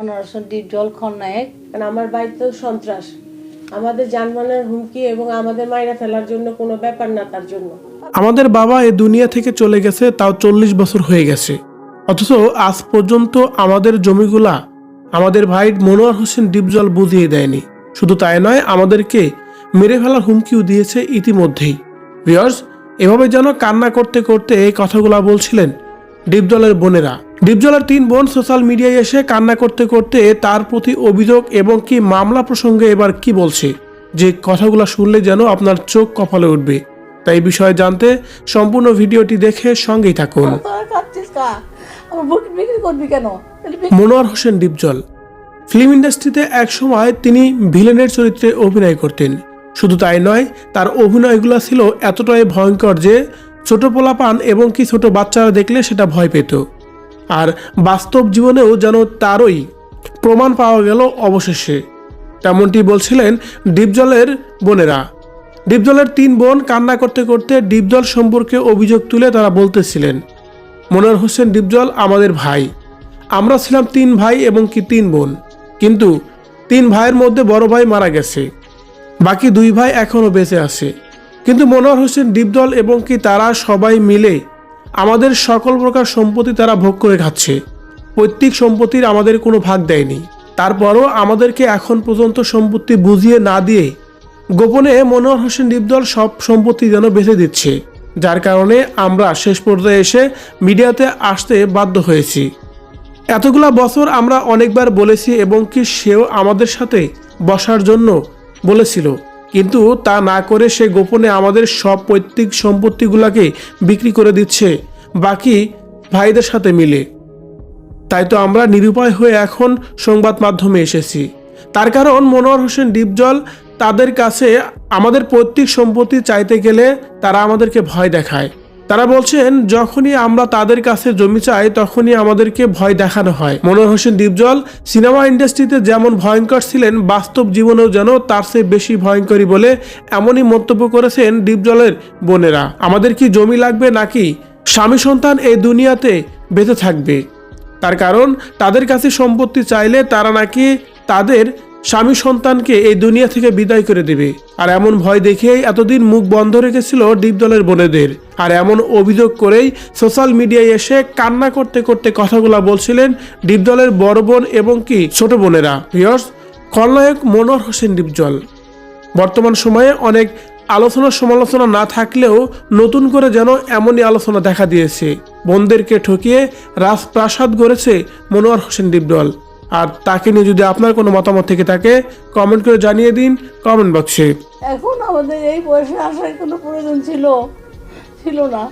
অনরসদ্দীপ জল খলনায়ক কারণ আমার বাড়িতে সন্ত্রাস। আমাদের যানবাহনের হুমকি এবং আমাদের মাইরা ফেলার জন্য কোনো ব্যাপার না তার জন্য। আমাদের বাবা এ দুনিয়া থেকে চলে গেছে তাও চল্লিশ বছর হয়ে গেছে। অথচ আজ পর্যন্ত আমাদের জমিগুলা আমাদের ভাই মনোয়ার হোসেন ডিপজল বুঝিয়ে দেয়নি। শুধু তাই নয় আমাদেরকে মেরে ফেলার হুমকিও দিয়েছে ইতিমধ্যেই। ভিওর্স এভাবে যেন কান্না করতে করতে এই কথাগুলা বলছিলেন ডিপজলের বোনেরা। ডিপজলের তিন বোন সোশ্যাল মিডিয়ায় এসে কান্না করতে করতে তার প্রতি অভিযোগ এবং কি মামলা প্রসঙ্গে এবার কি বলছে? যে কথাগুলো শুনলে যেন আপনার চোখ কপালে উঠবে। তাই বিষয়ে জানতে সম্পূর্ণ ভিডিওটি দেখে সঙ্গেই থাকুন। মনোয়ার হোসেন ডিপজল। ফিল্ম ইন্ডাস্ট্রিতে একসময় তিনি ভিলেনের চরিত্রে অভিনয় করতেন। শুধু তাই নয় তার অভিনয়গুলো ছিল এতটাই ভয়ঙ্কর যে ছোট পোলাপান এবং কি ছোট বাচ্চারা দেখলে সেটা ভয় পেত। আর বাস্তব জীবনেও যেন তারই প্রমাণ পাওয়া গেল অবশেষে। তেমনটি বলছিলেন ডিপজলের বোনেরা। ডিপজলের তিন বোন কান্না করতে করতে ডিপজল সম্পর্কে অভিযোগ তুলে তারা বলতেছিলেন, মনোয়ার হোসেন ডিপজল আমাদের ভাই। আমরা ছিলাম তিন ভাই এবং কি তিন বোন। কিন্তু তিন ভাইয়ের মধ্যে বড় ভাই মারা গেছে। বাকি দুই ভাই এখনও বেঁচে আছে। কিন্তু মনোয়ার হোসেন ডিপদল এবং কি তারা সবাই মিলে আমাদের সকল প্রকার সম্পত্তি তারা ভোগ করে খাচ্ছে। পৈতৃক সম্পত্তির আমাদের কোনো ভাগ দেয়নি। তারপরও আমাদেরকে এখন পর্যন্ত সম্পত্তি বুঝিয়ে না দিয়ে গোপনে মনোয়ার হোসেন ডিপদল সব সম্পত্তি যেন বেঁচে দিচ্ছে। যার কারণে আমরা শেষ পর্যায়ে এসে মিডিয়াতে আসতে বাধ্য হয়েছি। এতগুলা বছর আমরা অনেকবার বলেছি এবং কি সেও আমাদের সাথে বসার জন্য বলেছিল। কিন্তু তা না করে সে গোপনে আমাদের সব পৈতৃক সম্পত্তিগুলোকে বিক্রি করে দিচ্ছে। বাকি ভাইদের সাথে মিলে। তাই তো আমরা নিরুপায় হয়ে এখন সংবাদ মাধ্যমে এসেছি। তার কারণ মনোয়ার হোসেন ডিপজল তাদের কাছে আমাদের পৈতৃক সম্পত্তি চাইতে গেলে তারা আমাদেরকে ভয় দেখায়। তারা বলছেন, যখনই আমরা তাদের কাছে জমি চাই, তখনই আমাদেরকে ভয় দেখানো হয়। মনোয়ার হোসেন ডিপজল সিনেমা ইন্ডাস্ট্রিতে যেমন ভয়ঙ্কর ছিলেন, বাস্তব জীবনেও যেন তার চেয়ে বেশি ভয়ঙ্করী বলে এমনই মন্তব্য করেছেন ডিপজলের বোনেরা। আমাদের কি জমি লাগবে নাকি স্বামী সন্তান এই দুনিয়াতে বেঁচে থাকবে। তার কারণ তাদের কাছে সম্পত্তি চাইলে তারা নাকি তাদের স্বামী সন্তানকে এই দুনিয়া থেকে বিদায় করে দেবে। আর এমন ভয় দেখেই এতদিন মুখ বন্ধ রেখেছিল ডিপদলের বোনেদের। আর এমন অভিযোগ করেই সোশ্যাল মিডিয়ায় এসে কান্না করতে করতে কথাগুলো বলছিলেন ডিপদলের বড় বোন এবং কি ছোট বোনেরা। ভিয়র্স খলনায়ক মনোয়ার হোসেন ডিপজল। বর্তমান সময়ে অনেক আলোচনা সমালোচনা না থাকলেও নতুন করে যেন এমনই আলোচনা দেখা দিয়েছে। বন্ধেরকে ঠকিয়ে রাজপ্রাসাদ গড়েছে মনোয়ার হোসেন ডিপডল। আর তাকে নিয়ে যদি আপনার কোনো মতামত থেকে থাকে, কমেন্ট করে জানিয়ে দিন কমেন্ট বক্সে। এখন আমাদের এই বয়সে আসার কোনো প্রয়োজন ছিল? ছিল না।